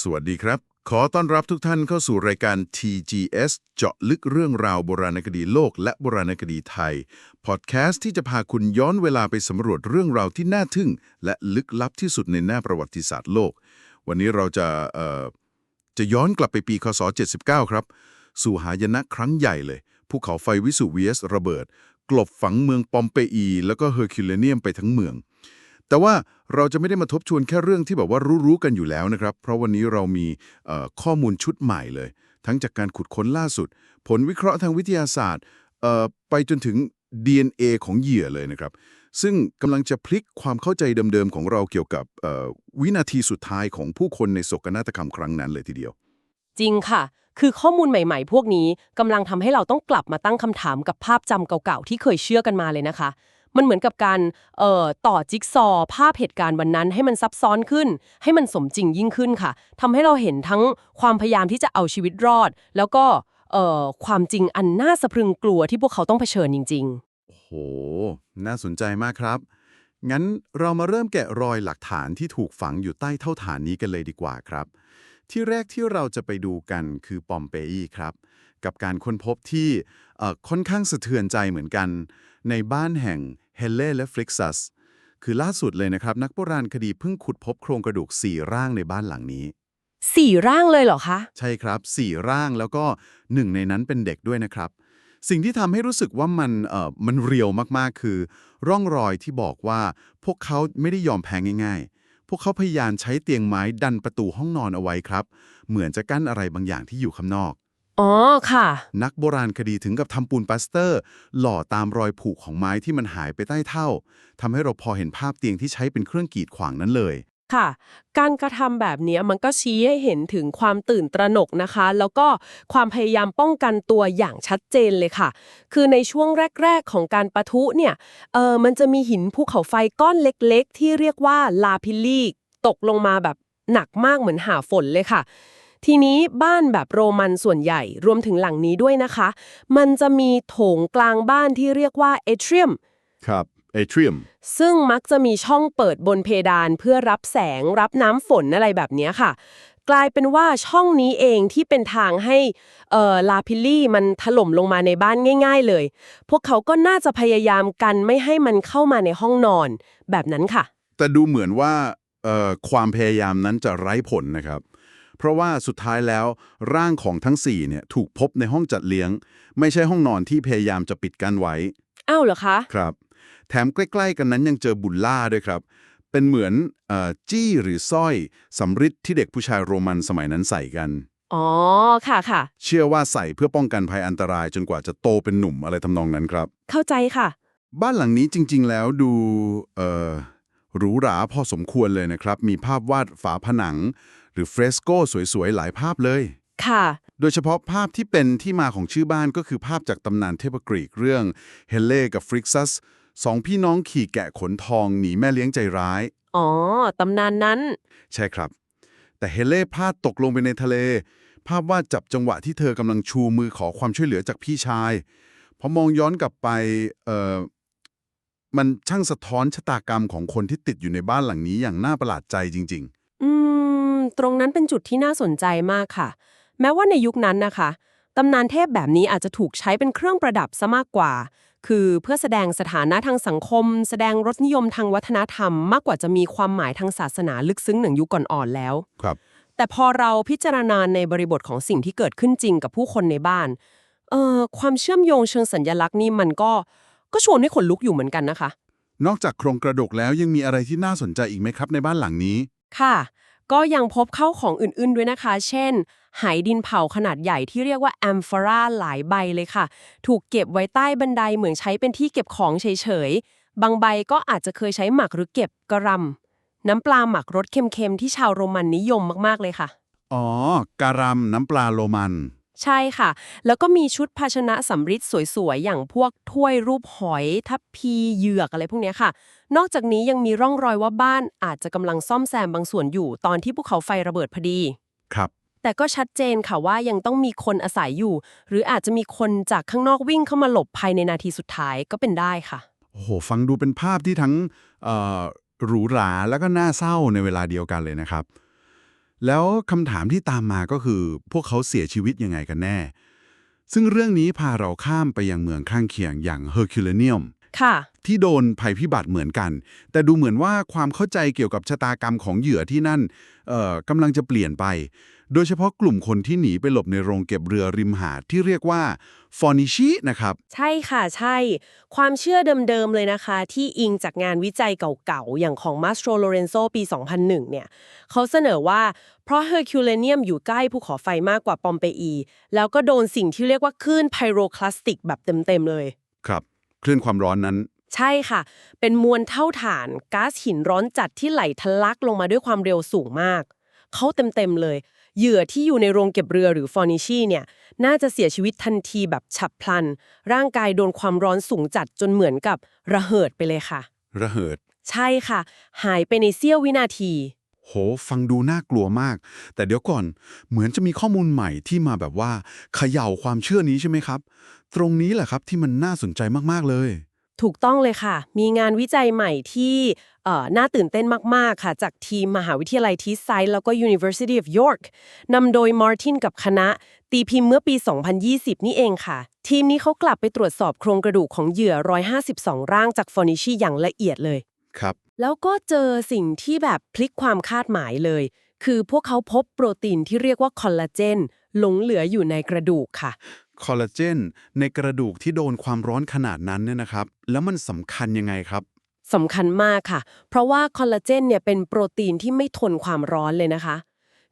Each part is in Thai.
สวัสดีครับ ขอต้อนรับทุกท่านเข้าสู่รายการ TGS เจาะลึกเรื่องราวโบราณคดีโลกและโบราณคดีไทย พอดแคสต์ที่จะพาคุณย้อนเวลาไปสำรวจเรื่องราวที่น่าทึ่ง และลึกลับที่สุดในหน้าประวัติศาสตร์โลก วันนี้เราจะเอ่อจะย้อนกลับไปปีคศ 79 ครับ สู่หายนะครั้งใหญ่เลย ภูเขาไฟวิสุเวียสระเบิด กลบฝังเมืองปอมเปอี แล้วก็เฮอร์คิวเลเนียมไปทั้งเมือง แต่ว่าเราจะไม่ได้มาทบทวนแค่เรื่องที่แบบว่ารู้ๆกันอยู่แล้วนะครับ เพราะวันนี้เรามีข้อมูลชุดใหม่เลย ทั้งจากการขุดค้นล่าสุด ผลวิเคราะห์ทางวิทยาศาสตร์ไปจนถึง DNA ของเหยื่อเลยนะครับ ซึ่งกำลังจะพลิกความเข้าใจเดิมๆ ของเราเกี่ยวกับวินาทีสุดท้ายของผู้คนในโศกนาฏกรรมครั้งนั้นเลยทีเดียว จริงค่ะ คือข้อมูลใหม่ๆ พวกนี้กำลังทำให้เราต้องกลับมาตั้งคำถามกับภาพจำเก่าๆ ที่เคยเชื่อกันมาเลยนะคะ มันเหมือนกับการเอ่อต่อจิ๊กซอว์ภาพเหตุการณ์วันนั้นให้มันซับซ้อนขึ้น ให้มันสมจริงยิ่งขึ้นค่ะทำให้เราเห็นทั้งความพยายามที่จะเอาชีวิตรอด แล้วก็เอ่อความจริงอันน่าสะพรึงกลัวที่พวกเขาต้องเผชิญจริงโอ้โห น่าสนใจมากครับ งั้นเรามาเริ่มแกะรอยหลักฐานที่ถูกฝังอยู่ใต้เท่าฐานนี้กันเลยดีกว่าครับ ที่แรกที่เราจะไปดูกันคือปอมเปอีครับ กับการค้นพบที่เอ่อค่อนข้างสะเทือนใจเหมือนกัน ในบ้านแห่งเฮเลและฟลิกซัส คือล่าสุดเลยนะครับ นักโบราณคดีเพิ่งขุดพบโครงกระดูก 4 ร่างในบ้านหลังนี้ๆสี่ร่างเลยเหรอคะ ใช่ครับ 4 ร่างแล้วก็หนึ่งในนั้นเป็นเด็กด้วยนะครับ สิ่งที่ทำให้รู้สึกว่ามันเอ่อมันเรียวมากๆคือ ร่องรอยที่บอกว่าพวกเขาไม่ได้ยอมแพ้ง่าย ๆ พวกเขาพยายามใช้เตียงไม้ดันประตูห้องนอนเอาไว้ครับ เหมือนจะกั้นอะไรบางอย่างที่อยู่ข้างนอก อ๋อค่ะ นักโบราณคดีถึงกับทำปูนปลาสเตอร์ หล่อตามรอยผุของไม้ที่มันหายไปใต้เท่าทำให้เราพอเห็นภาพเตียงที่ใช้เป็นเครื่องกีดขวางนั้นเลย ค่ะ การกระทำแบบนี้มันก็ชี้ให้เห็นถึงความตื่นตระหนกนะคะ แล้วก็ความพยายามป้องกันตัวอย่างชัดเจนเลยค่ะ คือในช่วงแรก ๆ ของการประทุเนี่ยเออมันจะมีหินภูเขาไฟก้อนเล็ก ๆ ที่เรียกว่าลาพิลีตกลงมาแบบหนักมากเหมือนหาฝนเลยค่ะ ทีนี้บ้านแบบโรมันส่วนใหญ่รวมถึงหลังนี้ด้วยนะคะ มันจะมีโถงกลางบ้านที่เรียกว่าเอเทรียมครับเอทรียมซึ่งมักจะมีช่องเปิดบนเพดานเพื่อรับแสงรับน้ำฝนอะไรแบบเนี้ยค่ะ กลายเป็นว่าช่องนี้เองที่เป็นทางให้เอ่อลาพิลลี่มันถล่มลงมาในบ้านง่าย ๆ เลย พวกเขาก็น่าจะพยายามกันไม่ให้มันเข้ามาในห้องนอน แบบนั้นค่ะ แต่ดูเหมือนว่าเอ่อความพยายามนั้นจะไร้ผลนะครับ เพราะว่าสุดท้ายแล้วร่างของทั้ง4เนี่ยถูกพบในห้องจัดเลี้ยง ไม่ใช่ห้องนอนที่พยายามจะปิดกั้นไว้ อ้าวเหรอคะ ครับ แถมใกล้ ๆ กันนั้นยังเจอบุลล่าด้วยครับ เป็นเหมือนเอ่อจี้หรือสร้อยสำริดที่เด็กผู้ชายโรมันสมัยนั้นใส่กันอ๋อ ค่ะค่ะ เชื่อว่าใส่เพื่อป้องกันภัยอันตรายจนกว่าจะโตเป็นหนุ่มอะไรทำนองนั้นครับ เข้าใจค่ะ บ้านหลังนี้จริง ๆ แล้วดู เอ่อหรูหราพอสมควรเลยนะครับ มีภาพวาดฝาผนัง หรือเฟรสโกสวยๆ หลายภาพเลย ค่ะ โดยเฉพาะภาพที่เป็นที่มาของชื่อบ้านก็คือภาพจากตำนานเทพกรีกเรื่องเฮเลกับฟริกซัสสองพี่น้องขี่แกะขนทองหนีแม่เลี้ยงใจร้าย อ๋อ ตำนานนั้น ใช่ครับ แต่เฮเล่พลาดตกลงไปในทะเล ภาพวาดจับจังหวะที่เธอกำลังชูมือขอความช่วยเหลือจากพี่ชาย พอมองย้อนกลับไป เอ่อ มันช่างสะท้อนชะตากรรมของคนที่ติดอยู่ในบ้านหลังนี้อย่างน่าประหลาดใจจริงอืม ตรงนั้นเป็นจุดที่น่าสนใจมากค่ะ แม้ว่าในยุคนั้นนะคะตำนานเทพแบบนี้อาจจะถูกใช้เป็นเครื่องประดับซะมากกว่า คือเพื่อแสดงสถานะทางสังคม แสดงรสนิยมทางวัฒนธรรม มากกว่าจะมีความหมายทางศาสนาลึกซึ้งหนึ่งยุคก่อนๆแล้วๆครับ แต่พอเราพิจารณาในบริบทของสิ่งที่เกิดขึ้นจริงกับผู้คนในบ้าน เอ่อความเชื่อมโยงเชิงสัญญลักษณ์นี่มันก็ก็ชวนให้ขนลุกอยู่เหมือนกันนะคะ นอกจากโครงกระดกแล้วยังมีอะไรที่น่าสนใจอีกไหมครับในบ้านหลังนี้ ค่ะ ก็ยังพบเข้าของอื่นๆด้วยนะคะ เช่น หายดินเผาขนาดใหญ่ที่เรียกว่าแอมฟอราหลายใบเลยค่ะ ถูกเก็บไว้ใต้บันไดเหมือนใช้เป็นที่เก็บของเฉยๆ บางใบก็อาจจะเคยใช้หมักหรือเก็บกระรำน้ำปลาหมักรสเค็มๆ ที่ชาวโรมันนิยมมากๆเลยค่ะ อ๋อ การัมน้ำปลาโรมัน ใช่ค่ะ แล้วก็มีชุดภาชนะสำริดสวยๆ อย่างพวกถ้วยรูปหอย ทัพพีเหยือกอะไรพวกเนี้ยค่ะ นอกจากนี้ยังมีร่องรอยว่าบ้านอาจจะกำลังซ่อมแซมบางส่วนอยู่ ตอนที่ภูเขาไฟระเบิดพอดี ครับ แต่ก็ชัดเจนค่ะว่ายังต้องมีคนอาศัยอยู่ หรืออาจจะมีคนจากข้างนอกวิ่งเข้ามาหลบภายในนาทีสุดท้ายก็เป็นได้ค่ะ โอ้โห ฟังดูเป็นภาพที่ทั้งเอ่อหรูหราแล้วก็น่าเศร้าในเวลาเดียวกันเลยนะครับ แล้วคำถามที่ตามมาก็คือพวกเขาเสียชีวิตยังไงกันแน่ ซึ่งเรื่องนี้พาเราข้ามไปยังเมืองข้างเคียงอย่างเฮอร์คิวเลเนียมค่ะที่โดนภัยพิบัติเหมือนกัน แต่ดูเหมือนว่าความเข้าใจเกี่ยวกับชะตากรรมของเหยื่อที่นั่นเอ่อกำลังจะเปลี่ยนไป โดยเฉพาะกลุ่มคนที่หนีไปหลบในโรงเก็บเรือริมหาดที่เรียกว่าฟอนิชินะครับ ใช่ค่ะใช่ ความเชื่อเดิมๆเลยนะคะ ที่อิงจากงานวิจัยเก่าๆ อย่างของมาสโตรโลเรนโซปี 2001 เนี่ย เขาเสนอว่าเพราะเฮอร์คิวเลเนียมอยู่ใกล้ภูเขาไฟมากกว่าปอมเปอี แล้วก็โดนสิ่งที่เรียกว่าคลื่นไพโรคลาสติกแบบเต็มๆเลย ครับ คลื่นความร้อนนั้นใช่ค่ะ เป็นมวลเท่าฐานก๊าซหินร้อนจัดที่ไหลทะลักลงมาด้วยความเร็วสูงมาก เขาเต็มๆเลย เหยื่อที่อยู่ในโรงเก็บเรือหรือฟอร์นิชีเนี่ย น่าจะเสียชีวิตทันทีแบบฉับพลัน ร่างกายโดนความร้อนสูงจัดจนเหมือนกับระเหิดไปเลยค่ะ ระเหิด ใช่ค่ะ หายไปในเสี้ยววินาที โห ฟังดูน่ากลัวมาก แต่เดี๋ยวก่อน เหมือนจะมีข้อมูลใหม่ที่มาแบบว่าเขย่าความเชื่อนี้ใช่ไหมครับ ตรงนี้แหละครับที่มันน่าสนใจมากๆเลย ถูกต้องเลยค่ะ มีงานวิจัยใหม่ที่เอ่อน่าตื่นเต้นมาก ๆ ค่ะ จากทีมมหาวิทยาลัยทีไซด์แล้วก็ University of York นำโดยมาร์ตินกับคณะ ตีพิมพ์เมื่อปี 2020 นี่เองค่ะ ทีมนี้เขากลับไปตรวจสอบโครงกระดูกของเหยื่อ 152 ร่างจากฟอร์นิชีอย่างละเอียดเลย ครับ แล้วก็เจอสิ่งที่แบบพลิกความคาดหมายเลย คือพวกเขาพบโปรตีนที่เรียกว่าคอลลาเจนหลงเหลืออยู่ในกระดูกค่ะ คอลลาเจนในกระดูกที่โดนความร้อนขนาดนั้นเนี่ยนะครับ แล้วมันสำคัญยังไงครับสำคัญมากค่ะ เพราะว่าคอลลาเจนเนี่ยเป็นโปรตีนที่ไม่ทนความร้อนเลยนะคะ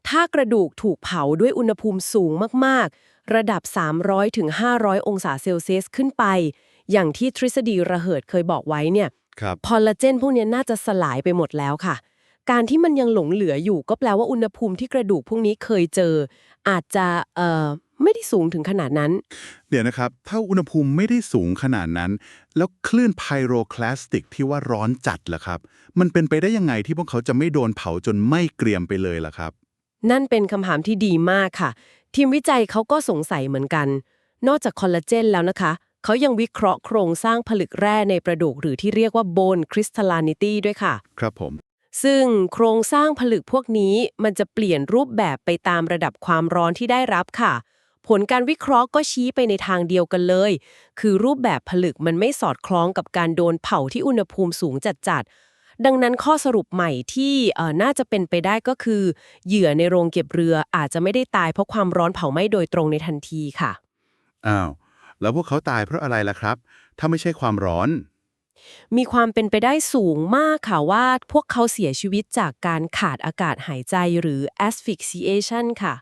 ถ้ากระดูกถูกเผาด้วยอุณหภูมิสูงมากๆ ระดับ 300ถึง500 องศาเซลเซียสขึ้นไป อย่างที่ทฤษฎีระเหิดเคยบอกไว้เนี่ยครับคอลลาเจนพวกเนี้ยน่าจะสลายไปหมดแล้วค่ะ การที่มันยังหลงเหลืออยู่ก็แปลว่าอุณหภูมิที่กระดูกพวกนี้เคยเจอ อาจจะเอ่อ ไม่ได้สูงถึงขนาดนั้น เดี๋ยวนะครับ ถ้าอุณหภูมิไม่ได้สูงขนาดนั้น แล้วคลื่นไพโรคลาสติกที่ว่าร้อนจัดล่ะครับ มันเป็นไปได้ยังไงที่พวกเขาจะไม่โดนเผาจนไหม้เกรียมไปเลยล่ะครับ นั่นเป็นคำถามที่ดีมากค่ะ ทีมวิจัยเขาก็สงสัยเหมือนกัน นอกจากคอลลาเจนแล้วนะคะ เขายังวิเคราะห์โครงสร้างผลึกแร่ในประดูกหรือที่เรียกว่าโบนคริสตัลลานิตี้ด้วยค่ะ ครับผมซึ่งโครงสร้างผลึกพวกนี้มันจะเปลี่ยนรูปแบบไปตามระดับความร้อนที่ได้รับค่ะ ผลการวิเคราะห์ก็ชี้ไปในทางเดียวกันเลย คือรูปแบบผลึกมันไม่สอดคล้องกับการโดนเผาที่อุณหภูมิสูงจัดๆ ดังนั้นข้อสรุปใหม่ที่เอ่อน่าจะเป็นไปได้ก็คือ เหยื่อในโรงเก็บเรืออาจจะไม่ได้ตายเพราะความร้อนเผาไหม้โดยตรงในทันทีค่ะ อ้าว แล้วพวกเขาตายเพราะอะไรล่ะครับ ถ้าไม่ใช่ความร้อน มีความเป็นไปได้สูงมากค่ะว่าพวกเขาเสียชีวิตจากการขาดอากาศหายใจหรือ asphyxiation ค่ะ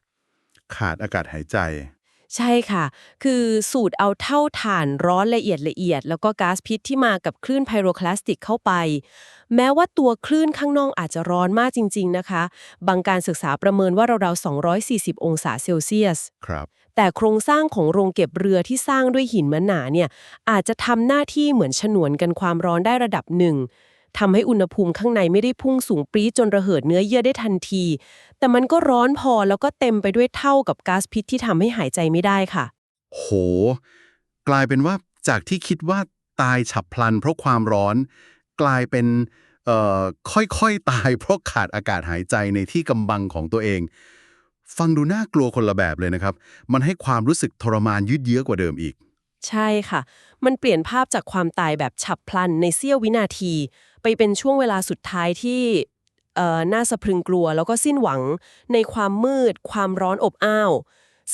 ขาดอากาศหายใจ ใช่ค่ะ คือสูดเอาเท่าถ่านร้อนละเอียดละเอียด แล้วก็ก๊าซพิษที่มากับคลื่นไพโรคลาสติกเข้าไป แม้ว่าตัวคลื่นข้างนอกอาจจะร้อนมากจริง ๆนะคะ บางการศึกษาประเมินว่าราวๆ240 องศาเซลเซียส ครับ แต่โครงสร้างของโรงเก็บเรือที่สร้างด้วยหินมะหนาเนี่ยอาจจะทำหน้าที่เหมือนฉนวนกันความร้อนได้ระดับหนึ่ง ทำให้อุณหภูมิข้างในไม่ได้พุ่งสูงปรี๊ดจนระเหิดเนื้อเยื่อได้ทันที แต่มันก็ร้อนพอแล้วก็เต็มไปด้วยเท่ากับก๊าซพิษที่ทำให้หายใจไม่ได้ค่ะ โห กลายเป็นว่าจากที่คิดว่าตายฉับพลันเพราะความร้อน กลายเป็นเอ่อค่อยๆ ตายเพราะขาดอากาศหายใจในที่กำบังของตัวเอง ฟังดูน่ากลัวคนละแบบเลยนะครับ มันให้ความรู้สึกทรมานยืดเยื้อกว่าเดิมอีก ใช่ค่ะ มันเปลี่ยนภาพจากความตายแบบฉับพลันในเสี้ยววินาที ไปเป็นช่วงเวลาสุดท้ายที่เอ่อน่าสะพรึงกลัวแล้วก็สิ้นหวังในความมืด ความร้อนอบอ้าว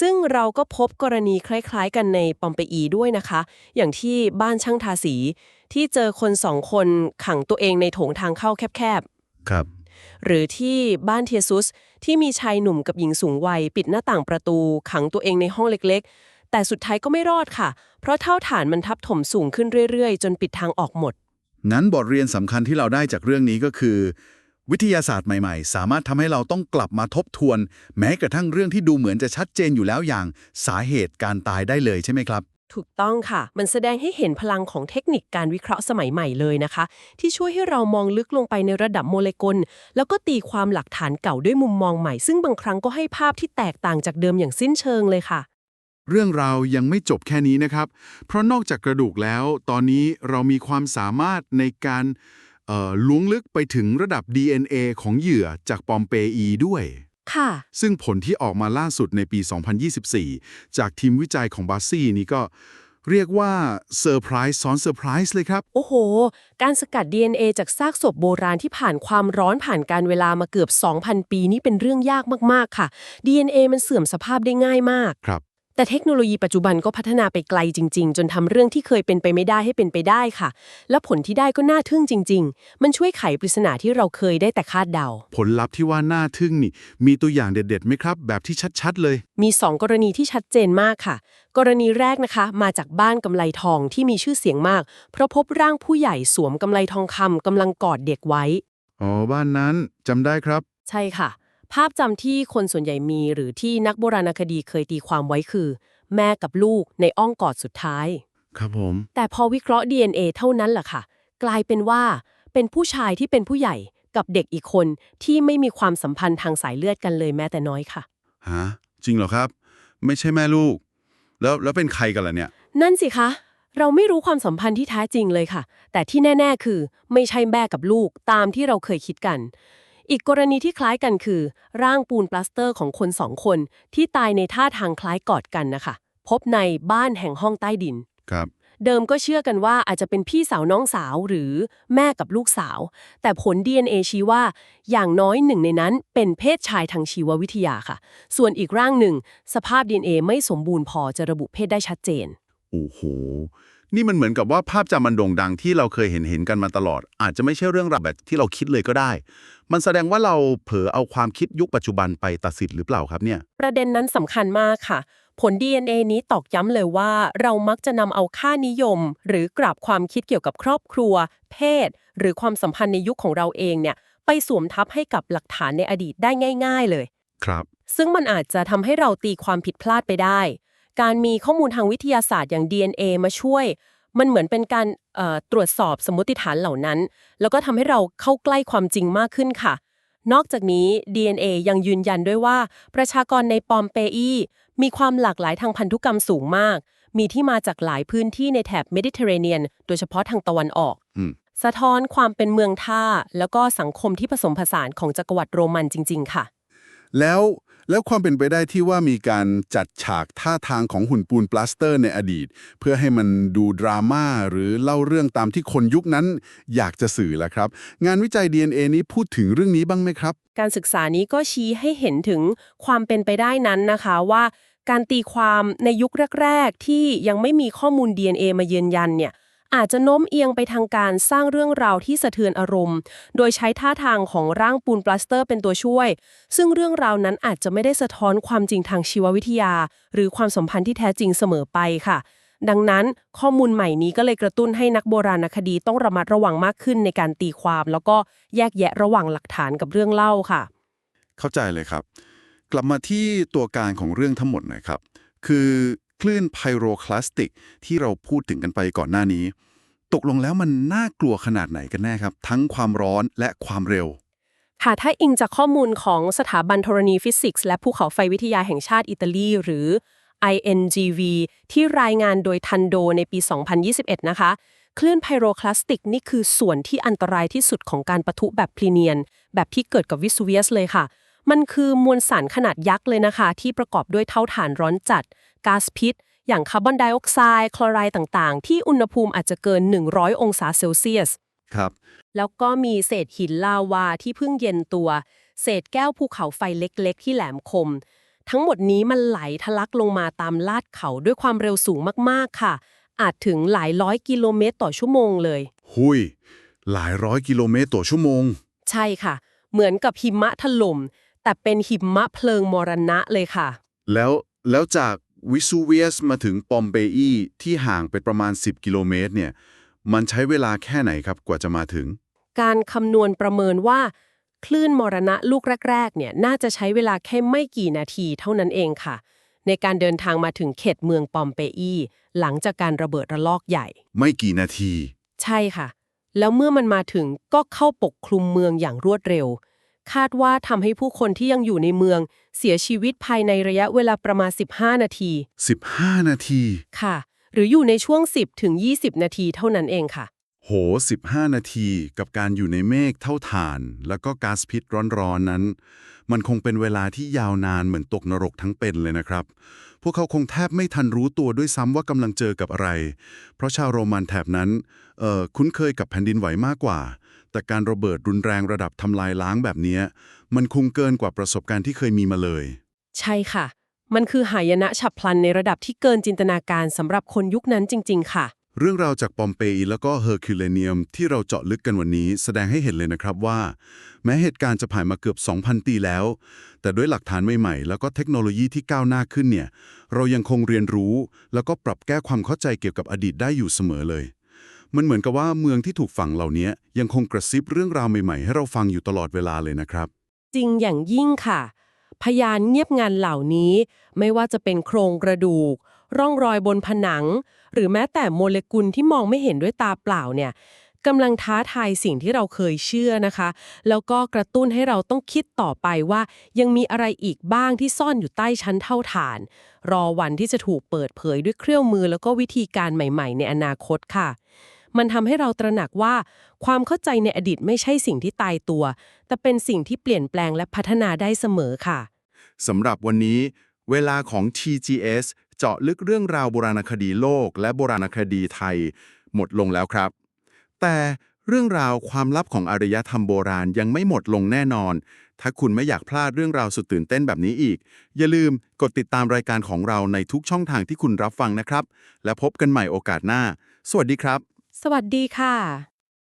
ซึ่งเราก็พบกรณีคล้ายๆ กันในปอมเปอีด้วยนะคะ อย่างที่บ้านช่างทาสี ที่เจอคนสองคนขังตัวเองในโถงทางเข้าแคบๆ ครับ หรือที่บ้านเทียซุส ที่มีชายหนุ่มกับหญิงสูงวัย ปิดหน้าต่างประตู ขังตัวเองในห้องเล็ก ๆ แต่สุดท้ายก็ไม่รอดค่ะ เพราะเท่าฐานมันทับถมสูงขึ้นเรื่อยๆ จนปิดทางออกหมดงั้นบทเรียนสำคัญที่เราได้จากเรื่องนี้ก็คือ วิทยาศาสตร์ใหม่ๆ สามารถทำให้เราต้องกลับมาทบทวน แม้กระทั่งเรื่องที่ดูเหมือนจะชัดเจนอยู่แล้วอย่างสาเหตุการตายได้เลยใช่ไหมครับ ถูกต้องค่ะ มันแสดงให้เห็นพลังของเทคนิคการวิเคราะห์สมัยใหม่เลยนะคะ ที่ช่วยให้เรามองลึกลงไปในระดับโมเลกุล แล้วก็ตีความหลักฐานเก่าด้วยมุมมองใหม่ ซึ่งบางครั้งก็ให้ภาพที่แตกต่างจากเดิมอย่างสิ้นเชิงเลยค่ะ เรื่องราวยังไม่จบแค่นี้นะครับ เพราะนอกจากกระดูกแล้ว ตอนนี้เรามีความสามารถในการเอ่อล้วงลึกไปถึงระดับ DNA ของเหยื่อจากปอมเปอีด้วย ค่ะ ซึ่งผลที่ออกมาล่าสุดในปี 2024 จากทีมวิจัยของบาซี่นี่ก็เรียกว่าเซอร์ไพรส์ซ้อนเซอร์ไพรส์เลยครับ โอ้โห การสกัด DNA จากซากศพโบราณที่ผ่านความร้อนผ่านการเวลามาเกือบ 2,000 ปีนี่เป็นเรื่องยากมาก ๆ ค่ะ DNA มันเสื่อมสภาพได้ง่ายมาก ครับ แต่เทคโนโลยีปัจจุบันก็พัฒนาไปไกลจริง ๆ จนทำเรื่องที่เคยเป็นไปไม่ได้ให้เป็นไปได้ค่ะ และผลที่ได้ก็น่าทึ่งจริง ๆ มันช่วยไขปริศนาที่เราเคยได้แต่คาดเดา ผลลัพธ์ที่ว่าน่าทึ่งนี่ มีตัวอย่างเด็ดๆไหมครับ แบบที่ชัดๆเลย มี 2 กรณีที่ชัดเจนมากค่ะ กรณีแรกนะคะ มาจากบ้านกำไลทองที่มีชื่อเสียงมาก เพราะพบร่างผู้ใหญ่สวมกำไลทองคำกำลังกอดเด็กไว้ อ๋อ บ้านนั้นจำได้ครับ ใช่ค่ะ ภาพจำที่คนส่วนใหญ่มีหรือที่นักโบราณคดีเคยตีความไว้คือ แม่กับลูกในอ้อมกอดสุดท้าย ครับผม แต่พอวิเคราะห์ DNA เท่านั้นแหละค่ะ กลายเป็นว่าเป็นผู้ชายที่เป็นผู้ใหญ่กับเด็กอีกคนที่ไม่มีความสัมพันธ์ทางสายเลือดกันเลยแม้แต่น้อยค่ะ ฮะ จริงเหรอครับ ไม่ใช่แม่ลูก แล้วแล้วเป็นใครกันล่ะเนี่ย นั่นสิคะ เราไม่รู้ความสัมพันธ์ที่แท้จริงเลยค่ะ แต่ที่แน่ ๆ คือ ไม่ใช่แม่กับลูกตามที่เราเคยคิดกัน อีกกรณีที่คล้ายกันคือ ร่างปูนปลาสเตอร์ของคนสองคน ที่ตายในท่าทางคล้ายกอดกันนะคะ พบในบ้านแห่งห้องใต้ดิน ครับ เดิมก็เชื่อกันว่าอาจจะเป็นพี่สาวน้องสาวหรือแม่กับลูกสาว แต่ผล DNA ชี้ว่า อย่างน้อยหนึ่งในนั้นเป็นเพศชายทางชีววิทยาค่ะ ส่วนอีกร่างหนึ่ง สภาพ DNA ไม่สมบูรณ์พอจะระบุเพศได้ชัดเจน โอ้โห นี่มันเหมือนกับว่าภาพจำมันโด่งดังที่เราเคยเห็นเห็นกันมาตลอด อาจจะไม่ใช่เรื่องราวแบบที่เราคิดเลยก็ได้ มันแสดงว่าเราเผลอเอาความคิดยุคปัจจุบันไปตัดสินหรือเปล่าครับเนี่ย ประเด็นนั้นสำคัญมากค่ะ ผล DNA นี้ตอกย้ำเลยว่าเรามักจะนำเอาค่านิยม หรือกราบความคิดเกี่ยวกับครอบครัว เพศ หรือความสัมพันธ์ในยุคของเราเองเนี่ยไปสวมทับให้กับหลักฐานในอดีตได้ง่าย ๆ เลย ครับ ซึ่งมันอาจจะทำให้เราตีความผิดพลาดไปได้ การมีข้อมูลทางวิทยาศาสตร์อย่าง DNA มาช่วย มันเหมือนเป็นการเอ่อตรวจสอบสมมติฐานเหล่านั้น แล้วก็ทำให้เราเข้าใกล้ความจริงมากขึ้นค่ะ นอกจากนี้ DNA ยังยืนยันด้วยว่า ประชากรในปอมเปอีมีความหลากหลายทางพันธุกรรมสูงมาก มีที่มาจากหลายพื้นที่ในแถบเมดิเตอร์เรเนียน โดยเฉพาะทางตะวันออกอืมสะท้อนความเป็นเมืองท่า แล้วก็สังคมที่ผสมผสานของจักรวรรดิโรมันจริง ๆ ค่ะ แล้ว แล้วความเป็นไปได้ที่ว่ามีการจัดฉากท่าทางของหุ่นปูนปลาสเตอร์ในอดีต เพื่อให้มันดูดราม่าหรือเล่าเรื่องตามที่คนยุคนั้นอยากจะสื่อละครับ งานวิจัย DNA นี้พูดถึงเรื่องนี้บ้างไหมครับ การศึกษานี้ก็ชี้ให้เห็นถึงความเป็นไปได้นั้นนะคะว่า การตีความในยุคแรก ๆ ที่ยังไม่มีข้อมูล DNA มายืนยันเนี่ย อาจจะโน้มเอียงไปทางการสร้างเรื่องราวที่สะเทือนอารมณ์ โดยใช้ท่าทางของร่างปูนปลาสเตอร์เป็นตัวช่วย ซึ่งเรื่องราวนั้นอาจจะไม่ได้สะท้อนความจริงทางชีววิทยา หรือความสัมพันธ์ที่แท้จริงเสมอไปค่ะ ดังนั้นข้อมูลใหม่นี้ก็เลยกระตุ้นให้นักโบราณคดีต้องระมัดระวังมากขึ้นในการตีความ แล้วก็แยกแยะระหว่างหลักฐานกับเรื่องเล่าค่ะ เข้าใจเลยครับ กลับมาที่ตัวการของเรื่องทั้งหมดหน่อยครับ คือ คลื่นไพโรคลาสติก ที่เราพูดถึงกันไปก่อนหน้านี้ ตกลงแล้วมันน่ากลัวขนาดไหนกันแน่ครับ ทั้งความร้อนและความเร็ว ค่ะ ถ้าอิงจากข้อมูลของสถาบันธรณีฟิสิกส์และภูเขาไฟวิทยาแห่งชาติอิตาลี หรือ INGV ที่รายงานโดยทันโดในปี 2021 นะคะ คลื่นไพโรคลาสติกนี่คือส่วนที่อันตรายที่สุดของการปะทุแบบพลีเนียน แบบที่เกิดกับวิสูเวียสเลยค่ะ มันคือมวลสารขนาดยักษ์เลยนะคะ ที่ประกอบด้วยเท่าฐานร้อนจัด ก๊าซพิษ อย่างคาร์บอนไดออกไซด์คลอไรด์ต่างๆ ที่อุณหภูมิอาจจะเกิน 100 องศาเซลเซียส ครับ แล้วก็มีเศษหินลาวาที่เพิ่งเย็นตัว เศษแก้วภูเขาไฟเล็กๆ ที่แหลมคม ทั้งหมดนี้มันไหลทะลักลงมาตามลาดเขาด้วยความเร็วสูงมากๆค่ะ อาจถึงหลายร้อยกิโลเมตรต่อชั่วโมงเลย หุย หลายร้อยกิโลเมตรต่อชั่วโมง ใช่ค่ะ เหมือนกับหิมะถล่มแต่เป็นหิมะเพลิงมรณะเลยค่ะ แล้วแล้วจาก วิสูเวียสมาถึงปอมเปอีที่ห่างไปประมาณ 10 กิโลเมตรเนี่ยมันใช้เวลาแค่ไหนครับกว่าจะมาถึง การคำนวณประเมินว่า คลื่นมรณะลูกแรก ๆ เนี่ยน่าจะใช้เวลาแค่ไม่กี่นาทีเท่านั้นเองค่ะ ในการเดินทางมาถึงเขตเมืองปอมเปอีหลังจากการระเบิดระลอกใหญ่ ไม่กี่นาที ใช่ค่ะ แล้วเมื่อมันมาถึงก็เข้าปกคลุมเมืองอย่างรวดเร็ว คาดว่าทำให้ผู้คนที่ยังอยู่ในเมือง เสียชีวิตภายในระยะเวลาประมาณ 15 นาที 15 นาที ค่ะ หรืออยู่ในช่วง 10 ถึง 20 นาทีเท่านั้นเองค่ะโโห15 นาทีกับการอยู่ในเมฆเท่าฐาน แล้วก็ก๊าซพิษร้อนๆนั้น มันคงเป็นเวลาที่ยาวนานเหมือนตกนรกทั้งเป็นเลยนะครับ พวกเขาคงแทบไม่ทันรู้ตัวด้วยซ้ำว่ากำลังเจอกับอะไร เพราะชาวโรมันแถบนั้น เอ่อ คุ้นเคยกับแผ่นดินไหวมากกว่า แต่การระเบิดรุนแรงระดับทำลายล้างแบบเนี้ยมันคงเกินกว่าประสบการณ์ที่เคยมีมาเลย ใช่ค่ะ มันคือหายนะฉับพลันในระดับที่เกินจินตนาการสำหรับคนยุคนั้นจริง ๆ ค่ะ เรื่องราวจากปอมเปอีแล้วก็เฮอร์คิวเลเนียมที่เราเจาะลึกกันวันนี้แสดงให้เห็นเลยนะครับว่า แม้เหตุการณ์จะผ่านมาเกือบ 2,000 ปีแล้ว แต่ด้วยหลักฐานใหม่ๆ แล้วก็เทคโนโลยีที่ก้าวหน้าขึ้นเนี่ย เรายังคงเรียนรู้ แล้วก็ปรับแก้ความเข้าใจเกี่ยวกับอดีตได้อยู่เสมอเลย มันเหมือนกับว่าเมืองที่ถูกฝังเหล่านี้ยังคงกระซิบเรื่องราวใหม่ๆ ให้เราฟังอยู่ตลอดเวลาเลยนะครับ จริงอย่างยิ่งค่ะ พยานเงียบงันเหล่านี้ ไม่ว่าจะเป็นโครงกระดูก ร่องรอยบนผนัง หรือแม้แต่โมเลกุลที่มองไม่เห็นด้วยตาเปล่าเนี่ยกำลังท้าทายสิ่งที่เราเคยเชื่อนะคะ แล้วก็กระตุ้นให้เราต้องคิดต่อไปว่า ยังมีอะไรอีกบ้างที่ซ่อนอยู่ใต้ชั้นเท่าฐาน รอวันที่จะถูกเปิดเผยด้วยเครื่องมือแล้วก็วิธีการใหม่ ๆ ในอนาคตค่ะ มันทำให้เราตระหนักว่า ความเข้าใจในอดีตไม่ใช่สิ่งที่ตายตัว แต่เป็นสิ่งที่เปลี่ยนแปลงและพัฒนาได้เสมอค่ะ สำหรับวันนี้เวลาของ TGS เจาะลึกเรื่องราวโบราณคดีโลก และโบราณคดีไทย หมดลงแล้วครับ แต่เรื่องราวความลับของอารยธรรมโบราณยังไม่หมดลงแน่นอน ถ้าคุณไม่อยากพลาดเรื่องราวสุดตื่นเต้นแบบนี้อีก อย่าลืมกดติดตามรายการของเราในทุกช่องทางที่คุณรับฟังนะครับ และพบกันใหม่โอกาสหน้า สวัสดีครับ สวัสดีค่ะ